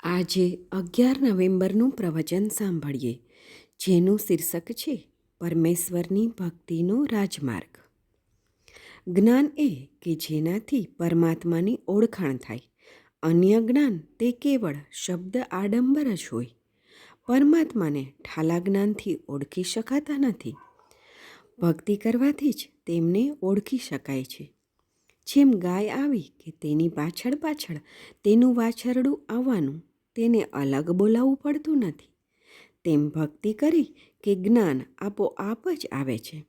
આજે અગિયાર નવેમ્બરનું પ્રવચન સાંભળીએ, જેનું શીર્ષક છે પરમેશ્વરની ભક્તિનો રાજમાર્ગ. જ્ઞાન એ કે જેનાથી પરમાત્માની ઓળખાણ થાય, અન્ય જ્ઞાન તે કેવળ શબ્દ આડંબર જ હોય. પરમાત્માને ઠાલા જ્ઞાનથી ઓળખી શકાતા નથી. ભક્તિ કરવાથી જ તેમને ઓળખી શકાય છે. જેમ ગાય આવી કે તેની પાછળ પાછળ તેનું વાછરડું આવવાનું તેને અલગ બોલાવવું પડતું નથી. તેમ ભક્તિ કરી કે જ્ઞાન આપોઆપ જ આવે છે.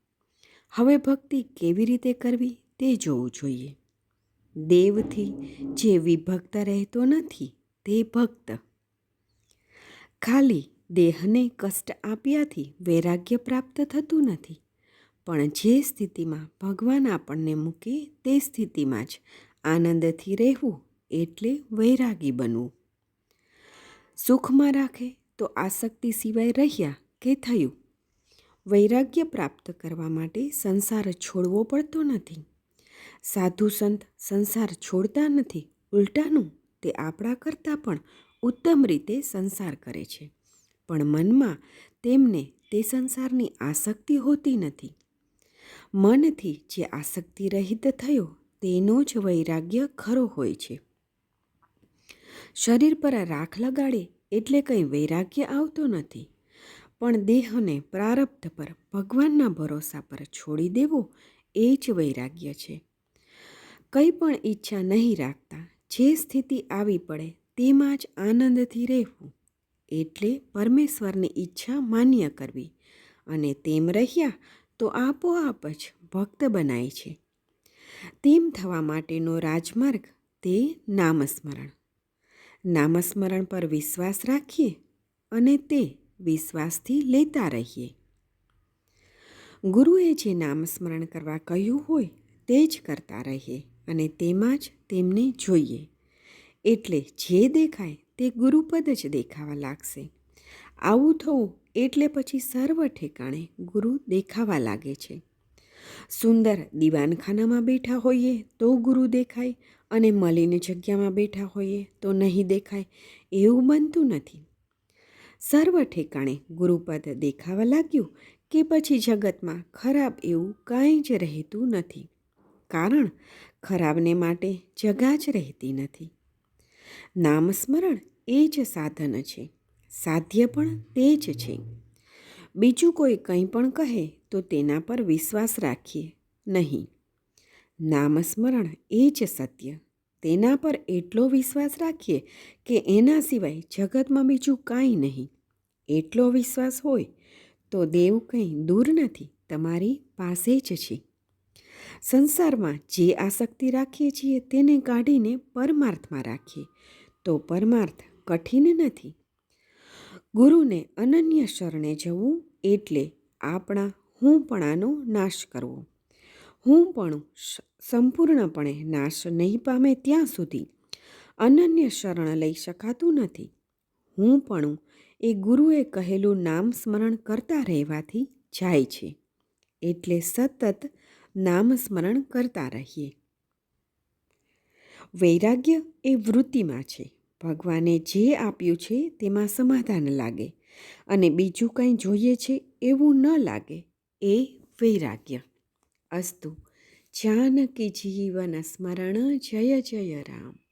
હવે ભક્તિ કેવી રીતે કરવી તે જોવું જોઈએ. દેવથી જે વિભક્ત રહેતો નથી તે ભક્ત. ખાલી દેહને કષ્ટ આપ્યાથી વૈરાગ્ય પ્રાપ્ત થતું નથી. પણ જે સ્થિતિમાં ભગવાન આપણને મૂકે તે સ્થિતિમાં જ આનંદથી રહેવું એટલે વૈરાગી બનવું. સુખમાં રાખે તો આસક્તિ સિવાય રહ્યા કે થયું? વૈરાગ્ય પ્રાપ્ત કરવા માટે સંસાર છોડવો પડતો નથી. સાધુ સંત સંસાર છોડતા નથી. ઉલટાનું, તે આપણા કરતાં પણ ઉત્તમ રીતે સંસાર કરે છે. પણ મનમાં તેમને તે સંસારની આસક્તિ હોતી નથી. મનથી જે આસક્તિ રહિત થયો, તેનો જ વૈરાગ્ય ખરો હોય છે. શરીર પર રાખ લગાડે એટલે કંઈ વૈરાગ્ય આવતો નથી. પણ દેહને પ્રારબ્ધ પર ભગવાનના ભરોસા પર છોડી દેવો એ જ વૈરાગ્ય છે. કંઈ પણ ઈચ્છા નહીં રાખતા, જે સ્થિતિ આવી પડે તેમાં જ આનંદથી રહેવું. એટલે પરમેશ્વરની ઈચ્છા માન્ય કરવી અને તેમ રહ્યા તો આપોઆપ જ ભક્ત બનાય છે. તેમ થવા માટેનો રાજમાર્ગ તે નામસ્મરણ. નામસ્મરણ પર વિશ્વાસ રાખીએ અને તે વિશ્વાસથી લેતા રહીએ. ગુરુએ જે નામસ્મરણ કરવા કહ્યું હોય તે જ કરતા રહીએ અને તેમાં જ તેમને જોઈએ. એટલે જે દેખાય તે ગુરુપદ જ દેખાવા લાગશે. આવું થવું એટલે પછી સર્વ ઠેકાણે ગુરુ દેખાવા લાગે છે. સુંદર દીવાનખાનામાં બેઠા હોઈએ તો ગુરુ દેખાય અને મલિન જગ્યામાં બેઠા હોઈએ તો નહીં દેખાય એવું બનતું નથી. સર્વ ઠેકાણે ગુરુપદ દેખાવા લાગ્યું કે પછી જગતમાં ખરાબ એવું કાંઈ જ રહેતું નથી. કારણ ખરાબને માટે જગા જ રહેતી નથી. નામસ્મરણ એ જ સાધન છે. સાધ્ય પણ તે જ છે. બીજું કોઈ કંઈ પણ કહે તો તેના પર વિશ્વાસ રાખીએ નહીં. નામસ્મરણ એ જ સત્ય. તેના પર એટલો વિશ્વાસ રાખીએ કે એના સિવાય જગતમાં બીજું કાંઈ નહીં. એટલો વિશ્વાસ હોય તો દેવ કંઈ દૂર નથી, તમારી પાસે જ છે. સંસારમાં જે આસક્તિ રાખીએ છીએ તેને કાઢીને પરમાર્થમાં રાખીએ, તો પરમાર્થ કઠિન નથી. ગુરુને અનન્ય શરણે જવું એટલે આપણા હુંપણાનો નાશ કરવો. હુંપણું સંપૂર્ણપણે નાશ નહીં પામે ત્યાં સુધી અનન્ય શરણ લઈ શકાતું નથી. હું પણ એ ગુરુએ કહેલું નામ સ્મરણ કરતા રહેવાથી જાય છે. એટલે સતત નામ સ્મરણ કરતા રહીએ. વૈરાગ્ય એ વૃત્તિમાં છે. ભગવાને જે આપ્યું છે તેમાં સમાધાન લાગે અને બીજું કંઈ જોઈએ છે એવું ન લાગે એ વૈરાગ્ય. અસ્તુ. જાનકી જીવન સ્મરણ જય જય રામ.